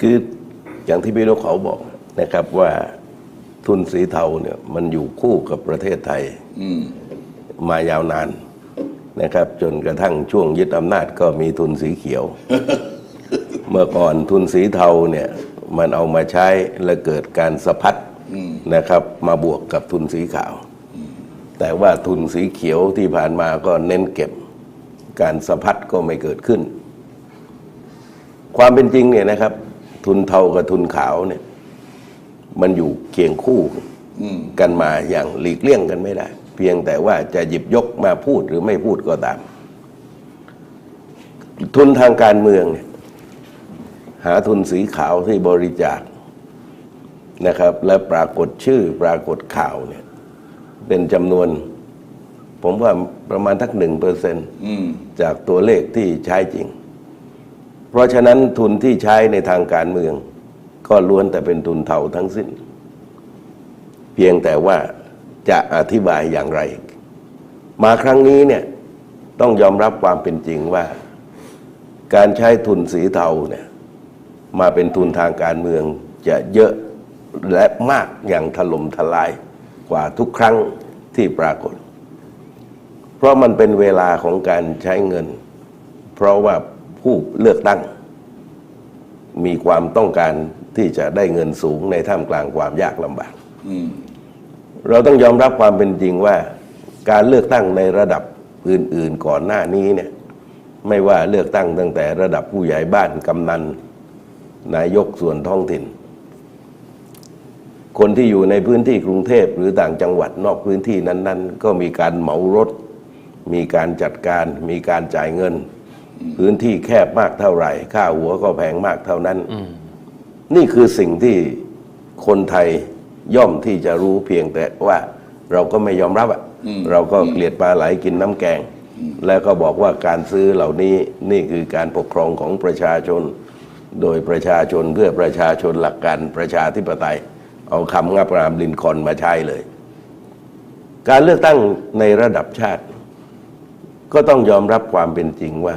คืออย่างที่พี่นกเขาบอกนะครับว่าทุนสีเทาเนี่ยมันอยู่คู่กับประเทศไทยอืมมายาวนานนะครับ จนกระทั่งช่วงยึดอำนาจก็มีทุนสีเขียว เมื่อก่อนทุนสีเทาเนี่ยมันเอามาใช้และเกิดการสะพัดนะครับ มาบวกกับทุนสีขาว แต่ว่าทุนสีเขียวที่ผ่านมาก็เน้นเก็บ การสะพัดก็ไม่เกิดขึ้น ความเป็นจริงเนี่ยนะครับ ทุนเทากับทุนขาวเนี่ย มันอยู่เคียงคู่กันมาอย่างหลีกเลี่ยงกันไม่ได้ เพียงแต่ว่าจะหยิบยกมาพูดหรือไม่พูดก็ตาม ทุนทางการเมืองเนี่ย หาทุนสีขาวที่บริจาคนะครับ และปรากฏชื่อปรากฏข่าวเนี่ย เป็นจำนวน ผมว่าประมาณทักหนึ่งเปอร์เซ็นต์จากตัวเลขที่ใช้จริง ราะฉะนั้นทุนที่ใช้ในทางการเมือง ก็ล้วนแต่เป็นทุนเทาทั้งสิ้น เพียงแต่ว่าจะอธิบายอย่างไร มาครั้งนี้เนี่ยต้องยอมรับความเป็นจริงว่า การใช้ทุนสีเทาเนี่ยมาเป็นทุนทางการเมืองจะเยอะและมากอย่างถล่มทลายกว่าทุกครั้งที่ปรากฏ เพราะมันเป็นเวลาของการใช้เงิน เพราะว่า ผู้เลือกตั้ง มีความต้องการที่จะได้เงินสูงในท่ามกลางความยากลำบากเราต้องยอมรับความเป็นจริงว่า การเลือกตั้งในระดับอื่น ๆ ก่อนหน้านี้เนี่ย ไม่ว่าเลือกตั้งตั้งแต่ระดับผู้ใหญ่บ้านกำนันนายกส่วนท้องถิ่น คนที่อยู่ในพื้นที่กรุงเทพหรือต่างจังหวัดนอกพื้นที่นั้น ๆ ก็มีการเหมารถ มีการจัดการ มีการจ่ายเงิน พื้นที่แคบมากเท่าไหร่ ค่าหัวก็แพงมากเท่านั้น นี่คือสิ่งที่คนไทยย่อมที่จะรู้เพียงแต่ว่าเราก็ไม่ยอมรับอะเราก็เกลียดปลาไหลกินน้ำแกง แล้วก็บอกว่าการซื้อเหล่านี้นี่คือการปกครองของประชาชน โดยประชาชนเพื่อประชาชนหลักการประชาธิปไตย เอาคำงับรามลินคอล์นมาใช้เลย การเลือกตั้งในระดับชาติ ก็ต้องยอมรับความเป็นจริงว่า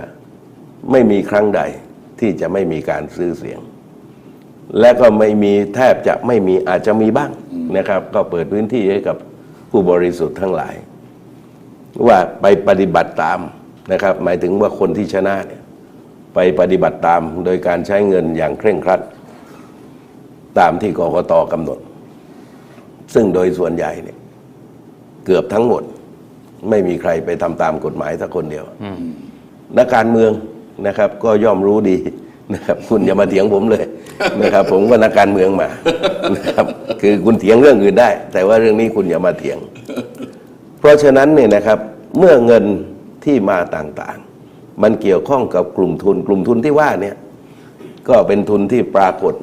ไม่มีครั้งใดที่จะไม่มีการซื้อเสียง และก็ไม่มีแทบจะไม่มีอาจจะมีบ้างนะครับ ก็เปิดพื้นที่ให้กับผู้บริสุทธิ์ทั้งหลาย ว่าไปปฏิบัติตามนะครับ หมายถึงว่าคนที่ชนะเนี่ยไปปฏิบัติตามโดยการใช้เงินอย่างเคร่งครัด ตามที่กกตกำหนด ซึ่งโดยส่วนใหญ่เนี่ยเกือบทั้งหมด ไม่มีใครไปทำตามกฎหมายสักคนเดียวนักการเมือง นะครับ ก็ย่อมรู้ดีนะครับ คุณอย่ามาเถียงผมเลยนะครับ ผมก็นักการเมืองมานะครับ คือคุณเถียงเรื่องอื่นได้ แต่ว่าเรื่องนี้คุณอย่ามาเถียง เพราะฉะนั้นเนี่ยนะครับเมื่อเงินที่มาต่างๆ มันเกี่ยวข้องกับกลุ่มทุน กลุ่มทุนที่ว่าเนี่ย ก็เป็นทุนที่ปรากฏ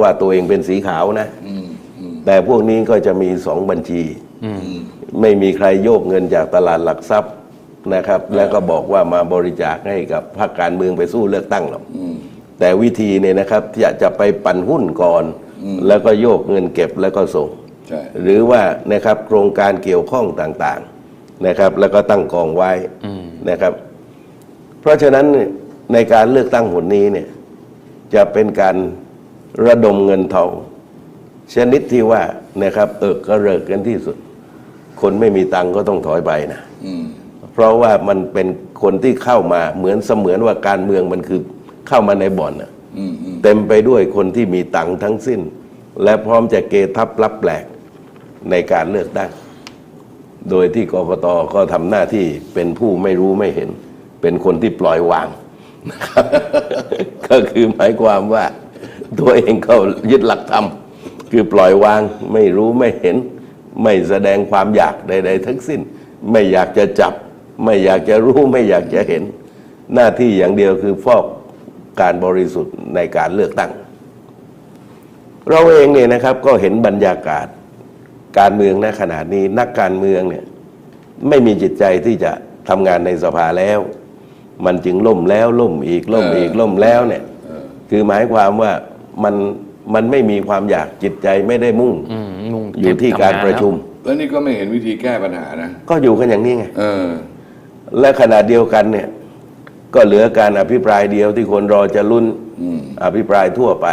ว่าตัวเองเป็นสีขาวนะอืมอืมแต่พวกนี้ก็จะมีสองบัญชีไม่มีใครโยกเงินจากตลาดหลักทรัพย์ นะครับ แล้วก็บอกว่ามาบริจาคให้กับพรรคการเมืองไปสู้เลือกตั้งหรอกแต่วิธีเนี่ยนะครับที่จะไปปั่นหุ้นก่อน แล้วก็โยกเงินเก็บแล้วก็ส่งใช่หรือว่านะครับโครงการเกี่ยวข้องต่างๆนะครับ แล้วก็ตั้งกองไว้นะครับ เพราะฉะนั้นเนี่ยในการเลือกตั้งหนนี้เนี่ย จะเป็นการระดมเงินทองชนิดที่ว่านะครับ เออกระเริกกันที่สุด คนไม่มีตังค์ก็ต้องถอยไปนะอืม เพราะว่ามันเป็นคนที่เข้ามาเหมือนเสมือนว่าการเมืองมันคือเข้ามาในบ่อนน่ะอืมอืมเต็มไปด้วยคนที่มีตังค์ทั้งสิ้น และพร้อมจะเกทับรับแปลกในการเลือกตั้งโดยที่กกตก็ทำหน้าที่เป็นผู้ไม่รู้ไม่เห็น เป็นคนที่ปล่อยวางนะครับก็คือหมายความว่า ตัวเองเขายึดหลักธรรมคือปล่อยวางไม่รู้ไม่เห็น ไม่แสดงความอยากใด ๆ ทั้งสิ้น ไม่อยากจะจับ ไม่อยากจะรู้ไม่อยากจะเห็น หน้าที่อย่างเดียวคือฟอกการบริสุทธิ์ในการเลือกตั้ง เราเองเนี่ยนะครับก็เห็นบรรยากาศการเมืองณขณะนี้นักการเมืองเนี่ยไม่มีจิตใจที่จะทำงานในสภาแล้ว มันจึงล่มแล้วล่มอีกล่มอีกล่มแล้วเนี่ยคือหมายความว่ามันมันไม่มีความอยากจิตใจไม่ได้มุ่งอืมมุ่งอยู่ที่การประชุม แล้วนี่ก็ไม่เห็นวิธีแก้ปัญหานะ ก็อยู่กันอย่างนี้ไงเออ และขณะเดียวกันเนี่ย ก็เหลือการอภิปรายเดียวที่คนรอจะลุ้นอภิปรายทั่วไป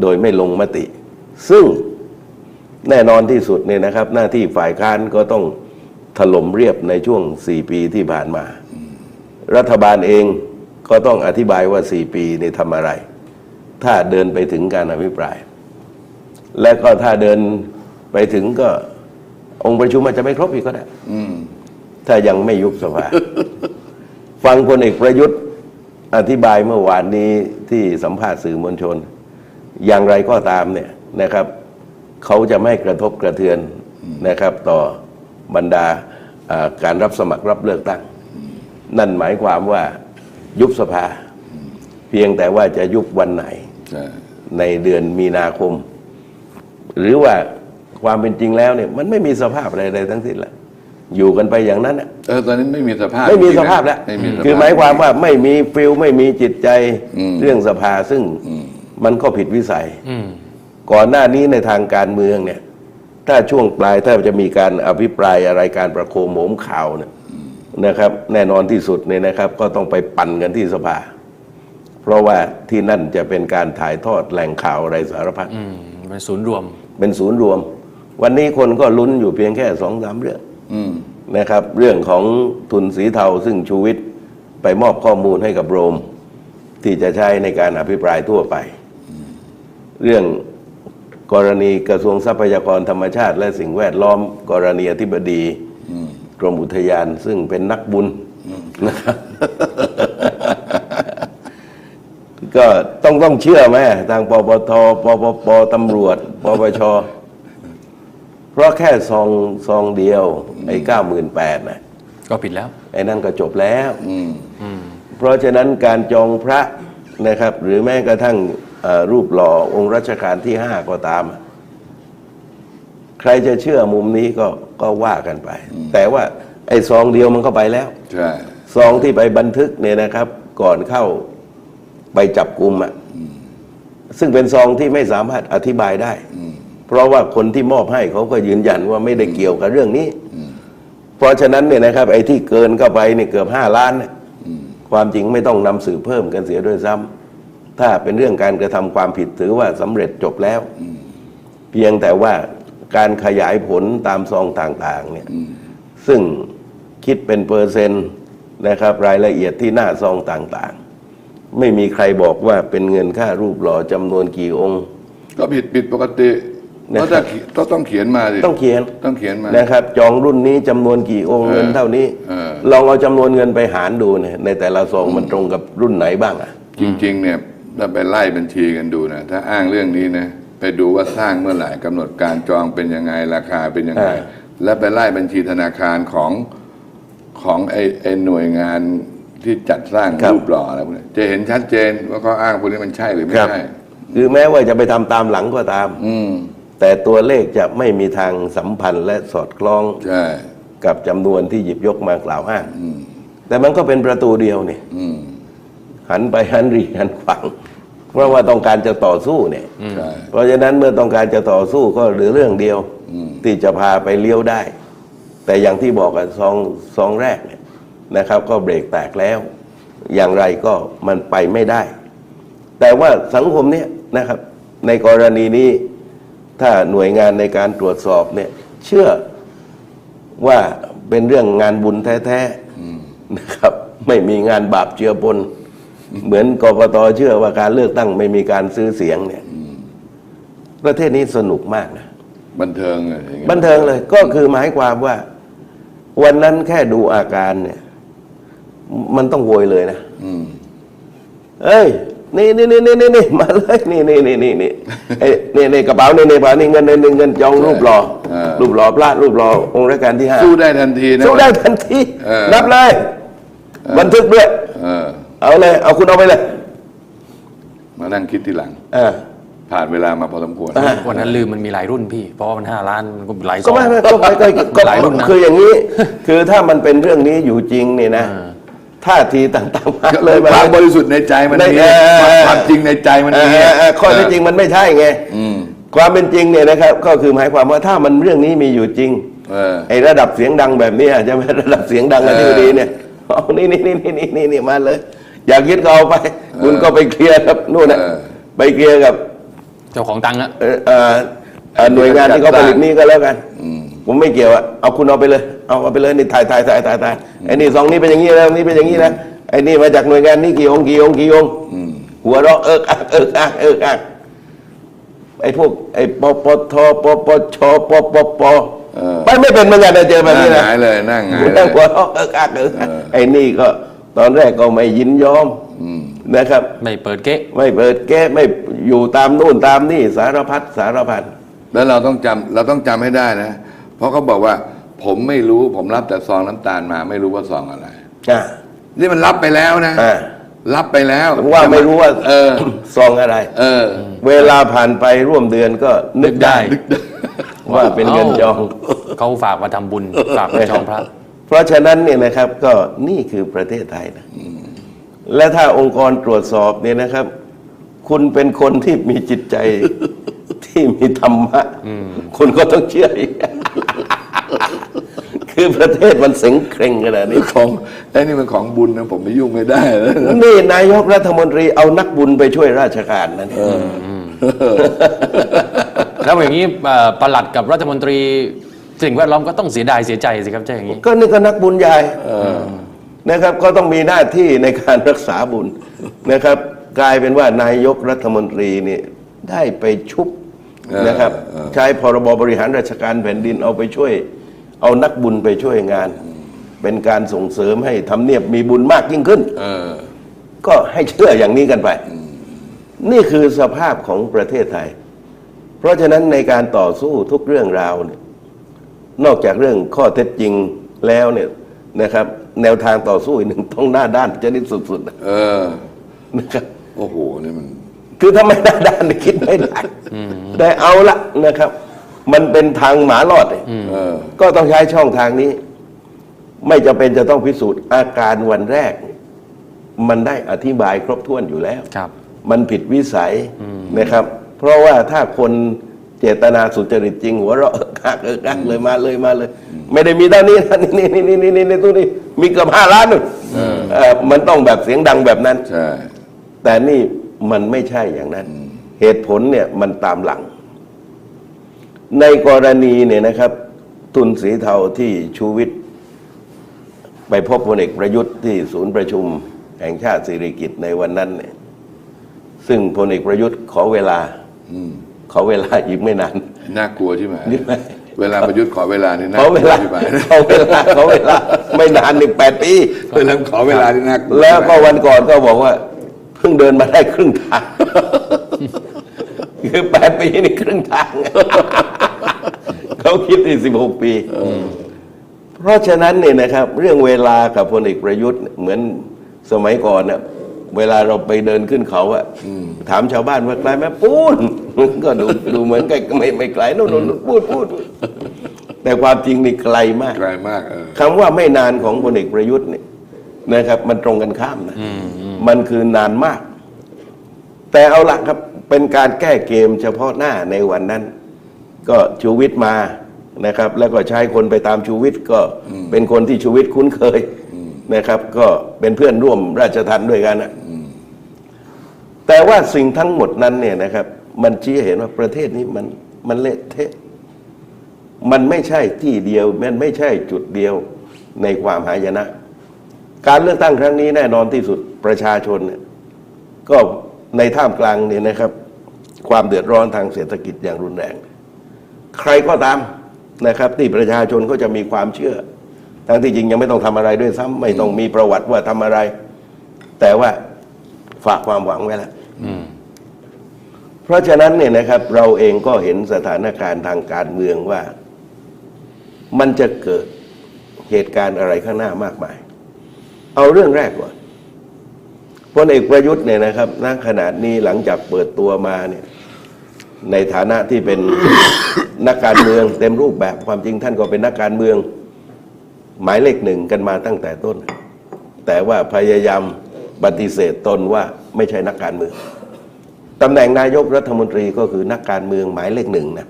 โดยไม่ลงมติ ซึ่งแน่นอนที่สุดเนี่ยนะครับ หน้าที่ฝ่ายค้านก็ต้องถล่มเรียบในช่วงสี่ปีที่ผ่านมา รัฐบาลเองก็ต้องอธิบายว่าสี่ปีนี่ทำอะไร ถ้าเดินไปถึงการอภิปราย และก็ถ้าเดินไปถึงก็องค์ประชุมอาจจะไม่ครบอีกก็ได้ ถ้ายังไม่ยุบสภา ฟังพลเอกประยุทธ์อธิบายเมื่อวานนี้ที่สัมภาษณ์สื่อมวลชน อย่างไรก็ตามเนี่ยนะครับ เขาจะไม่กระทบกระเทือนนะครับ ต่อบรรดาการรับสมัครรับเลือกตั้ง นั่นหมายความว่ายุบสภา เพียงแต่ว่าจะยุบวันไหนใช่ในเดือนมีนาคม หรือว่าความเป็นจริงแล้วเนี่ยมันไม่มีสภาพอะไรใดทั้งสิ้นแหละ อยู่กันไปอย่างนั้นน่ะเออตอนนี้ไม่มีสภาพไม่มีจริงๆสนะภาพแล้วไม่มีสภพคือหมายความว่าไม่มีฟิลไม่มีจิตใจอืม เรื่องสภาซึ่งอืม มันก็ผิดวิสัย อืม ก่อนหน้านี้ในทางการเมืองเนี่ย ถ้าช่วงปลายถ้าจะมีการอภิปรายอะไรการประโคมโหมข่าวเนี่ยนะครับ แน่นอนที่สุดเนี่ยนะครับ ก็ต้องไปปั่นกันที่สภา เพราะว่าที่นั่นจะเป็นการถ่ายทอดแหล่งข่าวอะไรสารพัด อืมเป็นศูนย์รวม เป็นศูนย์รวม วันนี้คนก็ลุ้นอยู่เพียงแค่สองสามเรื่องอืม นะครับ เรื่องของทุนสีเทาซึ่งชูวิทย์ไปมอบข้อมูลให้กับโรม ที่จะใช้ในการอภิปรายทั่วไป เรื่องกรณีกระทรวงทรัพยากรธรรมชาติ และสิ่งแวดล้อม กรณีอธิบดีอืมกรมอุทยานซึ่งเป็นนักบุญนะครับก็ต้องต้องเชื่อไหมทางปปทปปปตำรวจ ปปชเพ ราะแค่ซองซองเดียว ไอ้เก้าหมื่นแปดนะก็ผิดแล้ว ไอ้นั่นก็จบแล้วอืมอืมเพราะฉะนั้นการจองพระนะครับ หรือแม้กระทั่งเอ่อรูปหล่อองค์รัชกาลที่ห้าก็ตามอะใครจะเชื่อมุมนี้ก็ก็ว่ากันไป แต่ว่าไอ้ซองเดียวมันก็ไปแล้วใช่ซองที่ไปบันทึกเนี่ยนะครับ ก่อนเข้าไปจับกลุ่มอะซึ่งเป็นซองที่ไม่สามารถอธิบายได้อืม เพราะว่าคนที่มอบให้เขาก็ยืนยันว่าไม่ได้เกี่ยวกับเรื่องนี้ เพราะฉะนั้นเนี่ยนะครับ ไอ้ที่เกินเข้าไปเนี่ยเกือบห้าล้านเนี่ยความจริงไม่ต้องนำสืบเพิ่มกันเสียด้วยซ้ำถ้าเป็นเรื่องการกระทำความผิดถือว่าสำเร็จจบแล้ว เพียงแต่ว่าการขยายผลตามซองต่างๆเนี่ยซึ่งคิดเป็นเปอร์เซ็นต์นะครับ รายละเอียดที่หน้าซองต่างๆ ไม่มีใครบอกว่าเป็นเงินค่ารูปหล่อจำนวนกี่องค์ ก็ผิดผิดปกติ นะก็ครัจะบเขียนต้องต้องเขียนมาสิต้องเขียนต้องเขียนมา นะครับ จองรุ่นนี้จำนวนกี่องค์เออเงินเท่านี้เออ ลองเอาจำนวนเงินไปหารดูเนี่ยในแต่ละซองมันตรงกับรุ่นไหนบ้างอะ จริง ๆ เนี่ยถ้าไปไล่บัญชีกันดูนะถ้าอ้างเรื่องนี้นะไปดูว่าสร้างเมื่อไหร่กำหนดการจองเป็นยังไงราคาเป็นยังไงเออแล้วไปไล่บัญชีธนาคารของของไอ้ไอ้หน่วยงานที่จัดสร้างรูปหล่ออะไรพวกนี้จะเห็นชัดเจนว่าเขาอ้างพวกนี้มันใช่หรือไม่ใช่ คือแม้ว่าจะไปทำตามหลังก็ตาม อืม แต่ตัวเลขจะไม่มีทางสัมพันธ์และสอดคล้องใช่กับจำนวนที่หยิบยกมากล่าวอ้างอืมแต่มันก็เป็นประตูเดียวนี่อืมหันไปหันรีหันขวางเพราะว่าต้องการจะต่อสู้เนี่ย ใช่ เพราะฉะนั้นเมื่อต้องการจะต่อสู้ก็เหลือเรื่องเดียวอืม ที่จะพาไปเลี้ยวได้ แต่อย่างที่บอกกันซองซองแรกเนี่ยนะครับ ก็เบรกแตกแล้ว อย่างไรก็มันไปไม่ได้ แต่ว่าสังคมเนี่ยนะครับ ในกรณีนี้ ถ้าหน่วยงานในการตรวจสอบเนี่ยเชื่อว่าเป็นเรื่องงานบุญแท้ๆนะครับ ไม่มีงานบาปเจือปนเหมือนกกตเชื่อว่าการเลือกตั้งไม่มีการซื้อเสียงเนี่ยประเทศนี้สนุกมากนะบันเทิงอะอย่างงี้ยบันเทิงเลยก็คือหมายความว่า วันนั้นแค่ดูอาการเนี่ย มันต้องโวยเลยนะอืมเอ้ย นี่นี่นี่นี่นี่นี่มาเลยนี่นี่นี่นี่นี่ไอ้นี่นี่กระเป๋านี่นี่กระเป๋านี่เงินเงินเงินจองรูปหล่อเออ รูปหล่อพระรูปหล่อองค์รัชกาลที่ห้าสู้ได้ทันทีนะ สู้ได้ทันทีเออ นับเลย บันทึกด้วย เออ เอาเลย เอาคุณเอาไปเลยมานั่งคิดทีหลัง เออ ผ่านเวลามาพอสมควร อ่าวันนั้นลืมมันมีหลายรุ่นพี่ เพราะว่ามันห้าล้านมันก็หลายซก็องไม่ไม่ก็ไม่ก็ก็หลายรุ่นนะ คืออย่างนี้ คือถ้ามันเป็นเรื่องนี้อยู่จริงเนี่ยนะ ท่าทีต่างๆมาเลยความบริสุทธิ์ในใจมันในมีเออความจริงในใจมันเอมีอเออเออข้อเที่จริงมันไม่ใช่ไงอืมความเป็นจริงเนี่ยนะครับ ก็คือหมายความว่าถ้ามันเรื่องนี้มีอยู่จริงเออไอ้ระดับเสียงดังแบบเนี้ยจะไหมระดับเสียงดังกันเอที่อดีเนี่ยเอานี่นี่นี่นี่นี่นี่นี่มาเลย อยากยึดก็เอาไป คุณก็ไปเคลียร์ครับนู่นนะเออไปเคลียร์กับ เจ้าของตังค์อะเอ่อเอ่อเอ่อหน่วยงานที่เขาผลิตนี่ก็แล้วกันผมไม่เกี่ยวอะเอาคุณเอาไปเลย เอาเอาไปเลยนี่ถ่ายถ่ายถ่ายถ่ายถ่ายไอ้นี่ซองนี้เป็นอย่างนี้แล้วนี่เป็นอย่างนี้นะไอ้นี่มาจากหน่วยงานนี้กี่องค์กี่องค์กี่องค์หัวเราะเอิกอักเอิกอักเอิกอักไอ้พวกไอ้ปปทปปชปปปเออไปไม่เป็นเหมือนกันนะเจอแบบนั่งนี้หนะงายเลยนั่งหงายเลนั่งยหัวเราะเอิกอักเอิกอักไอ้นี่ก็ตอนแรกก็ไม่ยินยอมนะครับ ไม่เปิดเก๊ะไม่เปิดแก้ไม่อยู่ตามนู่นตามนี่สารพัดสารพันแล้วเราต้องจำเราต้องจำให้ได้นะ เพราะเขาบอกว่า ผมไม่รู้ผมรับแต่ซองน้ำตาลมา ไม่รู้ว่าซองอะไร อ่านี่มันรับไปแล้วนะ อ่ารับไปแล้วว่าไม่รู้ว่าเออ ซองอะไร เออ เวลาผ่านไปร่วมเดือนก็นึกได้ ว่าเป็นเงินจอง เขาฝากมาทำบุญ ฝากมาจองพระ เพราะฉะนั้นเนี่ยนะครับก็นี่คือประเทศไทยนะและถ้าองค์กรตรวจสอบเนี่ยนะครับ คุณเป็นคนที่มีจิตใจ ที่มีธรรมะคุณก็ต้องเชื่ออีก คือประเทศมันเสงเคร่งขนาดนี้ ของไอ้นี่มันของบุญนะผมไม่ยุ่งไม่ได้แล้วนี่นายกรัฐมนตรีเอานักบุญไปช่วยราชการนั่นแล้วอย่างนี้เอ่อประหลัดกับรัฐมนตรีสิ่งแวดล้อมก็ต้องเสียดายเสียใจสิครับใช่อย่างนี้ ก็นี่ก็นักบุญใหญ่นะครับ ก็ต้องมีหน้าที่ในการรักษาบุญนะครับ กลายเป็นว่านายกรัฐมนตรีเนี่ยได้ไปชุบเออนะครับเออใช้พรบบริหารราชการแผ่นดินเอาไปช่วย เอานักบุญไปช่วยงาน เป็นการส่งเสริมให้ทำเนียบมีบุญมากยิ่งขึ้น เออ ก็ให้เชื่ออย่างนี้กันไป นี่คือสภาพของประเทศไทย เพราะฉะนั้นในการต่อสู้ทุกเรื่องราวเนี่ยนอกจากเรื่องข้อเท็จจริงแล้วเนี่ยนะครับ แนวทางต่อสู้อีกหนึ่งต้องหน้าด้านจะนิดสุดๆนะเออนะครับ โอ้โห นี่มัน คือถ้าไม่หน้าด้านเนี่ยคิดไม่ได้แต่เอาละนะครับ มันเป็นทางหมารอดเนี่ยเออ ก็ต้องใช้ช่องทางนี้ ไม่จำเป็นจะต้องพิสูจน์อาการวันแรก มันได้อธิบายครบถ้วนอยู่แล้ว ครับ มันผิดวิสัยนะครับ เพราะว่าถ้าคนเจตนาสุจริตจริง หัวเราะเออกักเออกักเลยมาเลยมาเลย ไม่ได้มีเท่านี้นะนี่นี่นี่นี่นี่นี่ตัวนี้มีเกือบห้าล้านนู่นเอ่อมันต้องแบบเสียงดังแบบนั้น ใช่ แต่นี่มันไม่ใช่อย่างนั้น เหตุผลเนี่ยมันตามหลัง ในกรณีเนี่ยนะครับ ทุนสีเทาที่ชูวิทย์ไปพบพลเอกประยุทธ์ที่ศูนย์ประชุมแห่งชาติสิริกิติ์ในวันนั้นเนี่ยซึ่งพลเอกประยุทธ์ขอเวลาขอเวลาอีกไม่นาน น่ากลัวใช่ไหมนี่ไม่เวลาประยุทธ์ขอเวลานี่น่าขอกลัเววลาใช่ไหมขอเวลาขอเวลา ไม่นานหนึ่งแปดปีเวลาขอเวลานี่น่ากลัวแล้วก็วันก่อนก็บอกว่า เพิ่งเดินมาได้ครึ่งทาง คือแปดปีนี่ครึ่งทาง เขาคิดที่สิบหกปี เพราะฉะนั้นเนี่ยนะครับ เรื่องเวลากับพลเอกประยุทธ์เหมือนสมัยก่อนเนี่ยเวลาเราไปเดินขึ้นเขาอะถามชาวบ้านว่าไกลไหมปูนก็ดูดูเหมือนใกล้ไม่ไม่ไกลโน่นโน่นพูดพูดแต่ความจริงนี่ไกลมากไกลมากเออคำว่าไม่นานของพลเอกประยุทธ์เนี่ยนะครับ มันตรงกันข้ามนะมันคือนานมาก แต่เอาละครับ เป็นการแก้เกมเฉพาะหน้าในวันนั้น ก็ชูวิทย์มานะครับ แล้วก็ใช้คนไปตามชูวิทย์ก็เป็นคนที่ชูวิทย์คุ้นเคยนะครับ ก็เป็นเพื่อนร่วมราชทันด้วยกันนะแต่ว่าสิ่งทั้งหมดนั้นเนี่ยนะครับ มันชี้ให้เห็นว่าประเทศนี้มันมันเละเทะมันไม่ใช่ที่เดียว มันไม่ใช่จุดเดียวในความหายนะ การเลือกตั้งครั้งนี้แน่นอนที่สุดประชาชนเนี่ยก็ในท่ามกลางเนี่ยนะครับ ความเดือดร้อนทางเศรษฐกิจอย่างรุนแรง ใครก็ตามนะครับที่ประชาชนก็จะมีความเชื่อ ทั้งที่จริงยังไม่ต้องทำอะไรด้วยซ้ำไม่ต้องมีประวัติว่าทำอะไร แต่ว่าฝากความหวังไว้แล้วเพราะฉะนั้นเนี่ยนะครับ เราเองก็เห็นสถานการณ์ทางการเมืองว่า มันจะเกิดเหตุการณ์อะไรข้างหน้ามากมาย เอาเรื่องแรกก่อนพลเอกประยุทธ์เนี่ยนะครับณขนาดนี้หลังจากเปิดตัวมาเนี่ย ในฐานะที่เป็นนักการเมือง เต็มรูปแบบความจริงท่านก็เป็นนักการเมือง หมายเลขหนึ่งกันมาตั้งแต่ต้น แต่ว่าพยายามปฏิเสธตนว่าไม่ใช่นักการเมืองตำแหน่งนายกรัฐมนตรีก็คือนักการเมืองหมายเลขหนึ่งนะ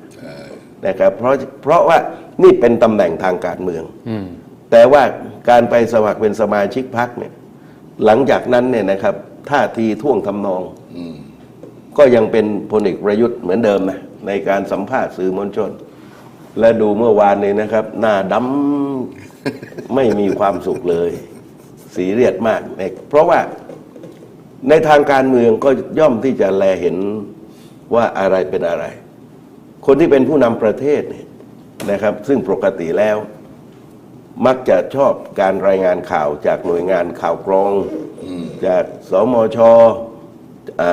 นะครับเพราะเพราะว่านี่เป็นตำแหน่งทางการเมืองอืมแต่ว่าการไปสมัครเป็นสมาชิกพรรคเนี่ย หลังจากนั้นเนี่ยนะครับท่าทีท่วงทำนองอืม ก็ยังเป็นพลเอกประยุทธ์เหมือนเดิมนะในการสัมภาษณ์สื่อมวลชน และดูเมื่อวานนี้นะครับ หน้าดำไม่มีความสุขเลย สีเรียดมากนะเพราะว่าในทางการเมืองก็ย่อมที่จะแลเห็นว่าอะไรเป็นอะไร คนที่เป็นผู้นำประเทศเนี่ยนะครับ ซึ่งปกติแล้ว มักจะชอบการรายงานข่าวจากหน่วยงานข่าวกรองจากสมชอ่า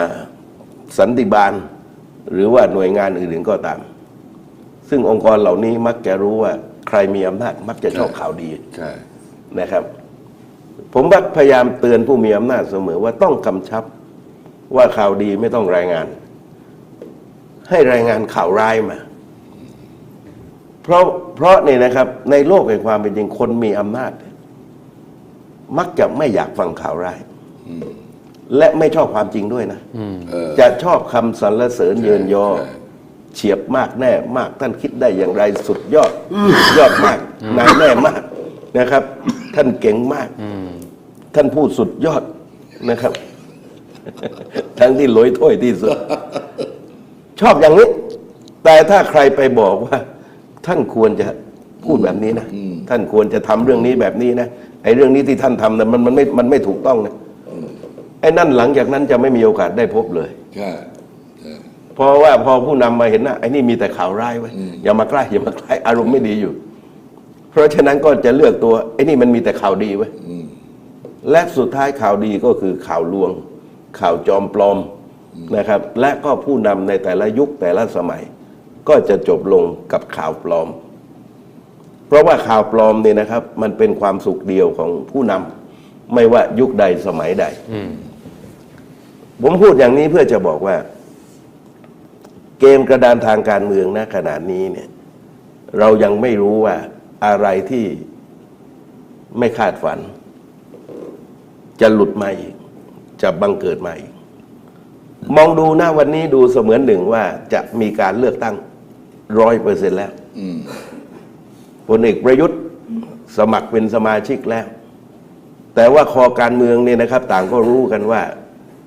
สันติบาล หรือว่าหน่วยงานอื่นๆก็ตาม ซึ่งองค์กรเหล่านี้มักจะรู้ว่า ใครมีอำนาจมักจะชอบข่าวดีใช่นะครับ ผมมักพยายามเตือนผู้มีอำนาจเสมอว่าต้องกำชับว่าข่าวดีไม่ต้องรายงาน ให้รายงานข่าวร้ายมา เพราะเพราะเนี่ยนะครับ ในโลกแห่งความเป็นจริงคนมีอำนาจ มักจะไม่อยากฟังข่าวร้าย และไม่ชอบความจริงด้วยนะ เออ จะชอบคำสรรเสริญเยินยอ ใช่ เฉียบมากแน่มากท่านคิดได้อย่างไรสุดยอด ยอดมากนายแน่มากนะครับ ท่านเก่งมาก ท่านพูดสุดยอดนะครับ ทั้งที่ลอยถ้วยที่สุด ชอบอย่างนี้ แต่ถ้าใครไปบอกว่า ท่านควรจะพูดแบบนี้นะ ท่านควรจะทำเรื่องนี้แบบนี้นะไอ้เรื่องนี้ที่ท่านทำนะมันมันไม่มันไม่ถูกต้องนะไอ้นั่นหลังจากนั้นจะไม่มีโอกาสได้พบเลยใช่เพราะว่าพอผู้นำมาเห็นนะไอ้นี่มีแต่ข่าวร้ายไว้ยอย่ามาใกล้อย่ามาใกล้อารมณ์ไม่ดีอยู่ เพราะฉะนั้นก็จะเลือกตัวไอ้นี่มันมีแต่ข่าวดีไว้ยและสุดท้ายข่าวดีก็คือข่าวลวง ข่าวจอมปลอมนะครับ และก็ผู้นำในแต่ละยุคแต่ละสมัย ก็จะจบลงกับข่าวปลอม เพราะว่าข่าวปลอมเนี่ยนะครับ มันเป็นความสุขเดียวของผู้นำไม่ว่ายุคใดสมัยใด ผมพูดอย่างนี้เพื่อจะบอกว่า เกมกระดานทางการเมืองณขณะนี้เนี่ย เรายังไม่รู้ว่าอะไรที่ไม่คาดฝัน จะหลุดมาอีก จะบังเกิดมาอีก มองดูหน้าวันนี้ดูเสมือนหนึ่งว่าจะมีการเลือกตั้งร้อยเปอร์เซ็นแล้วอืมพลเอกประยุทธ์สมัครเป็นสมาชิกแล้ว แต่ว่าคอการเมืองเนี่ยนะครับ ต่างก็รู้กันว่า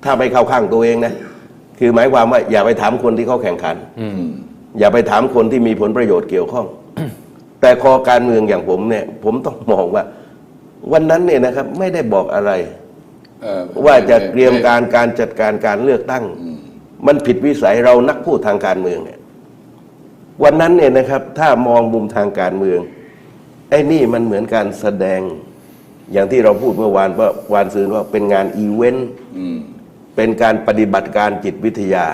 ถ้าไม่เข้าข้างตัวเองนะคือหมายความว่าอย่าไปถามคนที่เขาแข่งขันอย่าไปถามคนที่มีผลประโยชน์เกี่ยวข้อง แต่คอการเมืองอย่างผมเนี่ย ผมต้องมองว่า วันนั้นเนี่ยนะครับ ไม่ได้บอกอะไรเออว่าจะเตรียมการการจัดการการเลือกตั้ง มันผิดวิสัยเรานักพูดทางการเมืองเนี่ยวันนั้นเนี่ยนะครับ ถ้ามองมุมทางการเมือง ไอ้นี่มันเหมือนการแสดง อย่างที่เราพูดเมื่อวานว่าวานซืนว่าเป็นงานอีเวนต์อืม เป็นการปฏิบัติการจิตวิทยา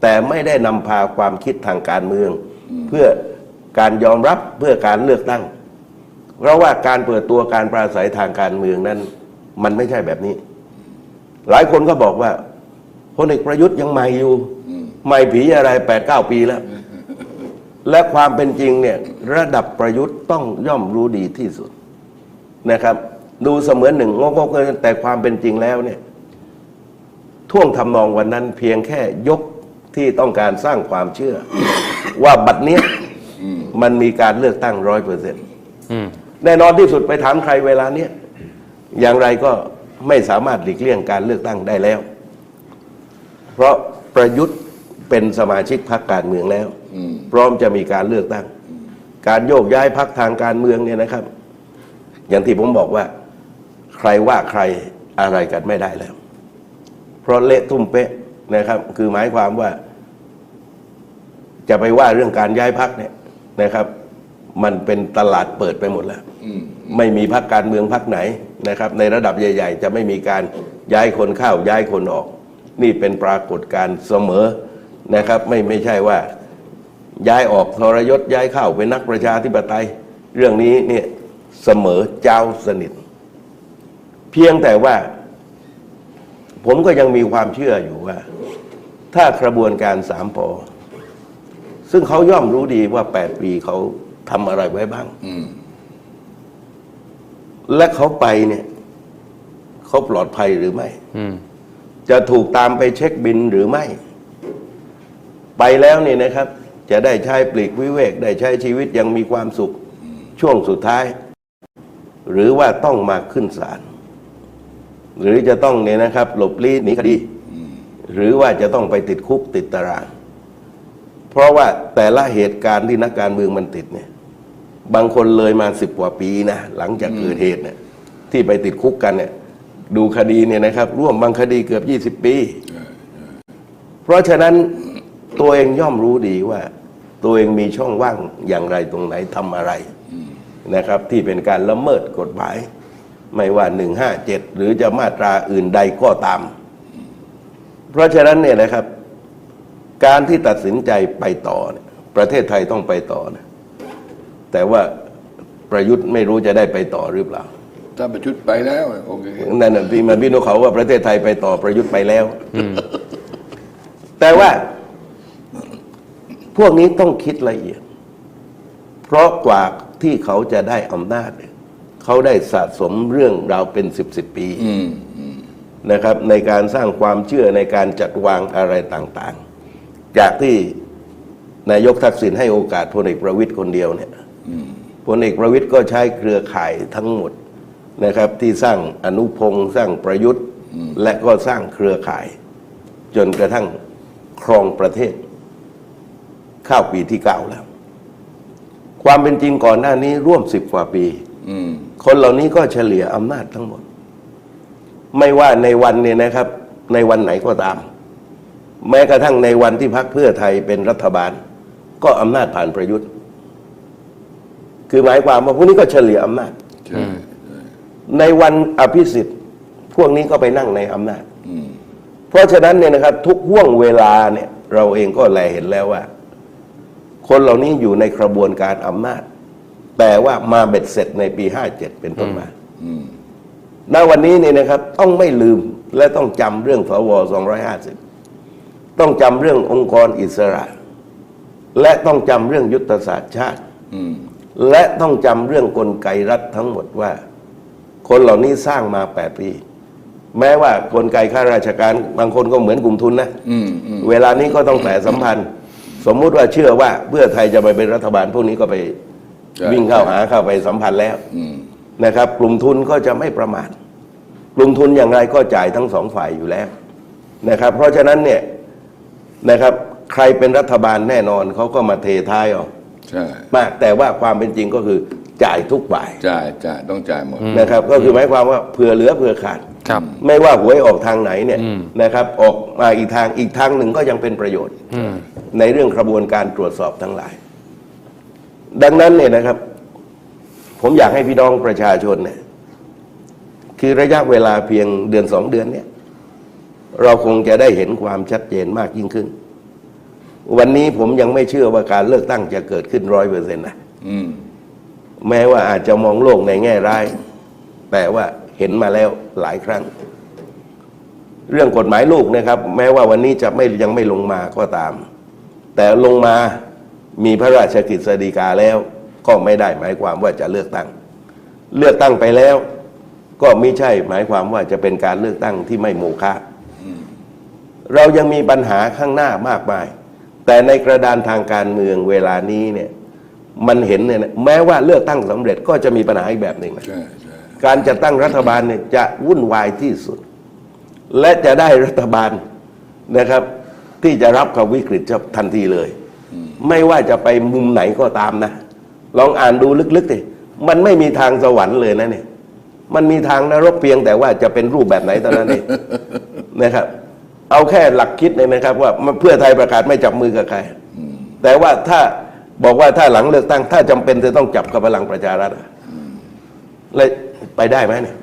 แต่ไม่ได้นำพาความคิดทางการเมือง เพื่อการยอมรับเพื่อการเลือกตั้ง เพราะว่าการเปิดตัวการปราศัยทางการเมืองนั้น มันไม่ใช่แบบนี้ หลายคนก็บอกว่าพลเอกประยุทธ์ยังใหม่อยู่ใหม่ผีอะไรแปดเก้าปีแล้ว และความเป็นจริงเนี่ยระดับประยุทธ์ต้องย่อมรู้ดีที่สุดนะครับ ดูเสมือนหนึ่งงกๆแต่ความเป็นจริงแล้วเนี่ย ท่วงทำนองวันนั้นเพียงแค่ยกที่ต้องการสร้างความเชื่อ ว่าบัดเนี้ยมันมีการเลือกตั้งร้อยเปอร์เซ็นต์อืมแน่นอนที่สุดไปถามใครเวลาเนี้ยอย่างไรก็ไม่สามารถหลีกเลี่ยงการเลือกตั้งได้แล้ว เพราะประยุทธ์เป็นสมาชิกพรรคการเมืองแล้วอืมพร้อมจะมีการเลือกตั้ง การโยกย้ายพรรคทางการเมืองเนี่ยนะครับ อย่างที่ผมบอกว่า ใครว่าใครอะไรกันไม่ได้แล้ว เพราะเละทุ่มเป๊ะนะครับ คือหมายความว่า จะไปว่าเรื่องการย้ายพักเนี่ยนะครับ มันเป็นตลาดเปิดไปหมดแล้วอืมไม่มีพักการเมืองพักไหนนะครับ ในระดับใหญ่ ๆ จะไม่มีการย้ายคนเข้าย้ายคนออก นี่เป็นปรากฏการณ์เสมอนะครับ ไม่ไม่ใช่ว่าย้ายออกทรยศย้ายเข้าเป็นนักประชาธิปไตย เรื่องนี้เนี่ยเสมอเจ้าสนิท เพียงแต่ว่า ผมก็ยังมีความเชื่ออยู่ว่า ถ้ากระบวนการสามปอซึ่งเขาย่อมรู้ดีว่าแปดปีเขาทำอะไรไว้บ้างอืมและเขาไปเนี่ย เขาปลอดภัยหรือไม่อืมจะถูกตามไปเช็คบินหรือไม่ ไปแล้วเนี่ยนะครับ จะได้ใช้ปลีกวิเวก ได้ใช้ชีวิตอยังมีความสุข ช่วงสุดท้าย หรือว่าต้องมาขึ้นศาล หรือจะต้องเนี่ยนะครับ หลบลี้หนีคดี หรือว่าจะต้องไปติดคุกติดตาราง เพราะว่าแต่ละเหตุการณ์ที่นักการเมืองมันติดเนี่ย บางคนเลยมาสิบกว่าปีนะหลังจากเกิดเหตุเนี่ย ที่ไปติดคุกกันเนี่ย ดูคดีเนี่ยนะครับ ร่วมบางคดีเกือบยี่สิบปี เพราะฉะนั้นตัวเองย่อมรู้ดีว่า ตัวเองมีช่องว่างอย่างไรตรงไหนทำอะไรนะครับ ที่เป็นการละเมิดกฎหมาย ไม่ว่าหนึ่งห้าเจ็ดหรือจะมาตราอื่นใดก็ตาม เพราะฉะนั้นเนี่ยนะครับ การที่ตัดสินใจไปต่อเนี่ยประเทศไทยต้องไปต่อนะแต่ว่าประยุทธ์ไม่รู้จะได้ไปต่อหรือเปล่า ถ้าประชุดไปแล้วโอเคนั่นน่ะที่มันพี่นกเขาว่าประเทศไทยไปต่อประยุทธ์ไปแล้ว แต่ว่า พวกนี้ต้องคิดละเอียด เพราะกว่าที่เขาจะได้อำนาจเนี่ย เขาได้สะสมเรื่องราวเป็นสิบสิบปีอืมนะครับ ในการสร้างความเชื่อในการจัดวางอะไรต่างๆ จากที่นายกทักษิณให้โอกาสพลเอกประวิตยคนเดียวเนี่ยพลเอกประวิตยก็ใช้เครือข่ายทั้งหมดนะครับ ที่สร้างอนุพงศ์สร้างประยุทธ์ และก็สร้างเครือข่าย จนกระทั่งครองประเทศ เข้าปีที่เก้าแล้ว ความเป็นจริงก่อนหน้านี้ร่วมสิบกว่าปีอืม คนเหล่านี้ก็เฉลี่ยอำนาจทั้งหมด ไม่ว่าในวันเนี่ยนะครับ ในวันไหนก็ตาม แม้กระทั่งในวันที่พักเพื่อไทยเป็นรัฐบาล ก็อำนาจผ่านประยุทธ์ คือหมายความว่าพวกนี้ก็เฉลี่ยอำนาจใช่ในวันอภิสิทธิ์ พวกนี้ก็ไปนั่งในอำนาจอืมเพราะฉะนั้นเนี่ยนะครับ ทุกห่วงเวลาเนี่ย เราเองก็แลเห็นแล้วว่า คนเหล่านี้อยู่ในกระบวนการอำนาจ แต่ว่ามาเบ็ดเสร็จในปีห้าเจ็ดเป็นต้นมาอืมณวันนี้เนี่ยนะครับ ต้องไม่ลืมและต้องจำเรื่องสว250 ต้องจำเรื่ององค์กรอิสระ และต้องจำเรื่องยุทธศาสตร์ชาติอืมและต้องจำเรื่องกลไกรัฐทั้งหมดว่า คนเหล่านี้สร้างมา 8 ปี แม้ว่ากลไกข้าราชการ บางคนก็เหมือนกลุ่มทุนนะอืมอืมเวลานี้ก็ต้องแต่สัมพันธ์ สมมุติว่าเชื่อว่าเพื่อไทยจะไปเป็นรัฐบาลพวกนี้ก็ไป วิ่งเข้าหาเข้าไปสัมพันธ์แล้วอืมนะครับ กลุ่มทุนก็จะไม่ประมาทกลุ่มทุนอย่างไรก็จ่ายทั้งสองฝ่ายอยู่แล้วนะครับ เพราะฉะนั้นเนี่ยนะครับใครเป็นรัฐบาลแน่นอนเขาก็มาเทท้ายออกใช่มากแต่ว่าความเป็นจริงก็คือจ่ายทุกฝ่ายจ่ายจ่ายต้องจ่ายหมดนะครับ ก็คือหมายความว่าเผื่อเหลือเผื่อขาดครับไม่ว่าหวยออกทางไหนเนี่ยอืมนะครับ ออกมาอีกทางอีกทางหนึ่งก็ยังเป็นประโยชน์อืมในเรื่องกระบวนการตรวจสอบทั้งหลาย ดังนั้นเนี่ยนะครับ ผมอยากให้พี่น้องประชาชนเนี่ยคือระยะเวลาเพียงเดือนสองเดือนเนี่ย เราคงจะได้เห็นความชัดเจนมากยิ่งขึ้น วันนี้ผมยังไม่เชื่อว่าการเลือกตั้งจะเกิดขึ้นร้อยเปอร์เซ็นต์นะอืมแม้ว่าอาจจะมองโลกในแง่ร้าย แต่ว่าเห็นมาแล้วหลายครั้ง เรื่องกฎหมายลูกนะครับ แม้ว่าวันนี้จะไม่ยังไม่ลงมาก็ตาม แต่ลงมา มีพระราชกฤษฎีกาแล้ว ก็ไม่ได้หมายความว่าจะเลือกตั้ง เลือกตั้งไปแล้ว ก็ไม่ใช่หมายความว่าจะเป็นการเลือกตั้งที่ไม่โมฆะเรายังมีปัญหาข้างหน้ามากมาย แต่ในกระดานทางการเมืองเวลานี้เนี่ยมันเห็นเนี่ยนะแม้ว่าเลือกตั้งสำเร็จก็จะมีปัญหาอีกแบบหนึ่งนะใช่ใช่การจัดตั้งรัฐบาลเนี่ยจะวุ่นวายที่สุด และจะได้รัฐบาลนะครับ ที่จะรับกับวิกฤตทันทีเลย ไม่ว่าจะไปมุมไหนก็ตามนะ ลองอ่านดูลึกๆดิมันไม่มีทางสวรรค์เลยนะเนี่ย มันมีทางนรกเพียงแต่ว่าจะเป็นรูปแบบไหนเท่านั้นเองนะครับ เอาแค่หลักคิดเลยนะครับ ว่าเพื่อไทยประกาศไม่จับมือกับใคร แต่ว่าถ้าบอกว่าถ้าหลังเลือกตั้ง ถ้าจำเป็นจะต้องจับกับพลังประชารัฐอะแล้วไปได้ไหมเนี่ย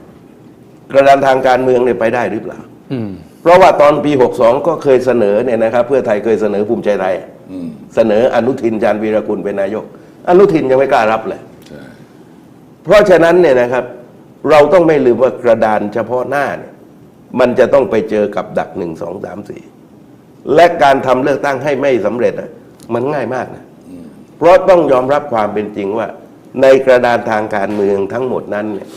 กระดานทางการเมืองเนี่ยไปได้หรือเปล่าอืมเพราะว่าตอนปี 62 ก็เคยเสนอเนี่ยนะครับ เพื่อไทยเคยเสนอภูมิใจไทยอืม เสนออนุทินจานวีรกุลเป็นนายก อนุทินยังไม่กล้ารับเลยใช่เพราะฉะนั้นเนี่ยนะครับ เราต้องไม่ลืมว่ากระดานเฉพาะหน้าเนี่ยมันจะต้องไปเจอกับดักหนึ่งสองสามสี่และการทำเลือกตั้งให้ไม่สำเร็จอะมันง่ายมากนะเพราะต้องยอมรับความเป็นจริงว่า ในกระดานทางการเมืองทั้งหมดนั้นเนี่ย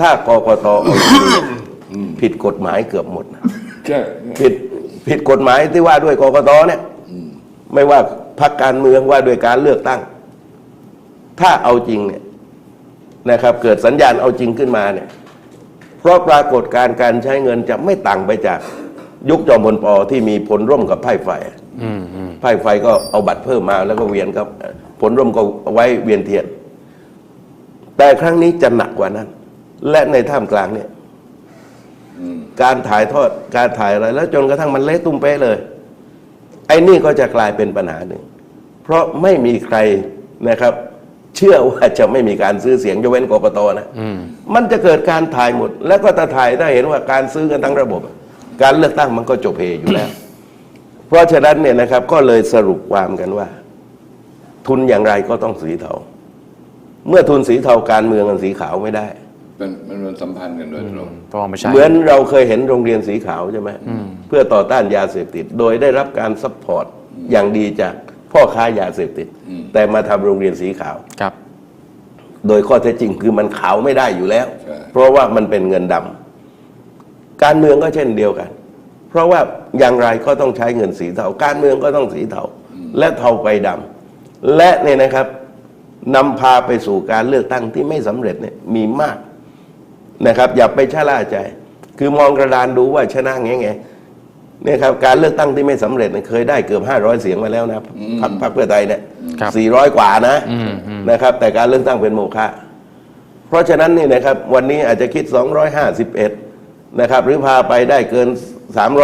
ถ้ากกตเอาจริงเนี่ยผิดกฎหมายเกือบหมดนะใช่ผิดผิดกฎหมายที่ว่าด้วยกกตเนี่ย ไม่ว่าพรรคการเมืองว่าด้วยการเลือกตั้ง ถ้าเอาจริงเนี่ยนะครับ เกิดสัญญาณเอาจริงขึ้นมาเนี่ย เพราะปรากฏการณ์การใช้เงินจะไม่ต่างไปจากยุคจอมพลปอที่มีผลร่วมกับไพ่ไฟอืมอืมไพ่ไฟก็เอาบัตรเพิ่มมาแล้วก็เวียนครับ ผลร่วมก็เอาไว้เวียนเทียน แต่ครั้งนี้จะหนักกว่านั้น และในท่ามกลางเนี่ยอืมการถ่ายทอดการถ่ายอะไรแล้วจนกระทั่งมันเละตุ้มเป๊ะเลย ไอ้นี่ก็จะกลายเป็นปัญหาหนึ่ง เพราะไม่มีใครนะครับ เชื่อว่าจะไม่มีการซื้อเสียงยกเว้นกกตนะอืมมันจะเกิดการถ่ายหมด แล้วก็ถ้าถ่ายได้เห็นว่าการซื้อกันทั้งระบบ การเลือกตั้งมันก็จบเพอยู่แล้ว เพราะฉะนั้นเนี่ยนะครับก็เลยสรุปความกันว่า ทุนอย่างไรก็ต้องสีเทาเมื่อทุนสีเทาการเมืองกันสีขาวไม่ได้เป็นมันมันสัมพันธ์กันโดยตรงเพราะว่าไม่ใช่เหมือนเราเคยเห็นโรงเรียนสีขาวใช่ไหม เพื่อต่อต้านยาเสพติด โดยได้รับการซัพพอร์ตอย่างดีจากพ่อค้ายาเสพติด แต่มาทำโรงเรียนสีขาว ครับ โดยข้อเท็จจริงคือมันขาวไม่ได้อยู่แล้วใช่เพราะว่ามันเป็นเงินดำการเมืองก็เช่นเดียวกัน เพราะว่าอย่างไรก็ต้องใช้เงินสีเทาการเมืองก็ต้องสีเทาและเทาไปดำและเนี่ยนะครับนำพาไปสู่การเลือกตั้งที่ไม่สำเร็จเนี่ยมีมากนะครับ อย่าไปชะล่าใจ คือมองกระดานดูว่าชนะแง่ไง เนี่ยครับการเลือกตั้งที่ไม่สำเร็จเนี่ยเคยได้เกือบ 500 เสียงมาแล้วนะพรรคพรรคเพื่อไทยเนี่ยครับ400กว่านะอืมอืมนะครับ แต่การเลือกตั้งเป็นโมฆะเพราะฉะนั้นนี่นะครับวันนี้อาจจะคิด 251 นะครับ หรือพาไปได้เกิน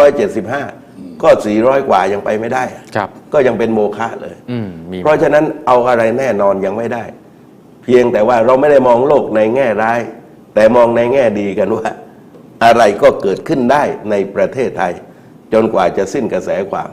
375 ก็ 400 กว่ายังไปไม่ได้ครับก็ยังเป็นโมฆะเลยอืมมีเพราะฉะนั้นเอาอะไรแน่นอนยังไม่ได้ เพียงแต่ว่าเราไม่ได้มองโลกในแง่ร้าย แต่มองในแง่ดีกันว่า อะไรก็เกิดขึ้นได้ในประเทศไทย จนกว่าจะสิ้นกระแสความ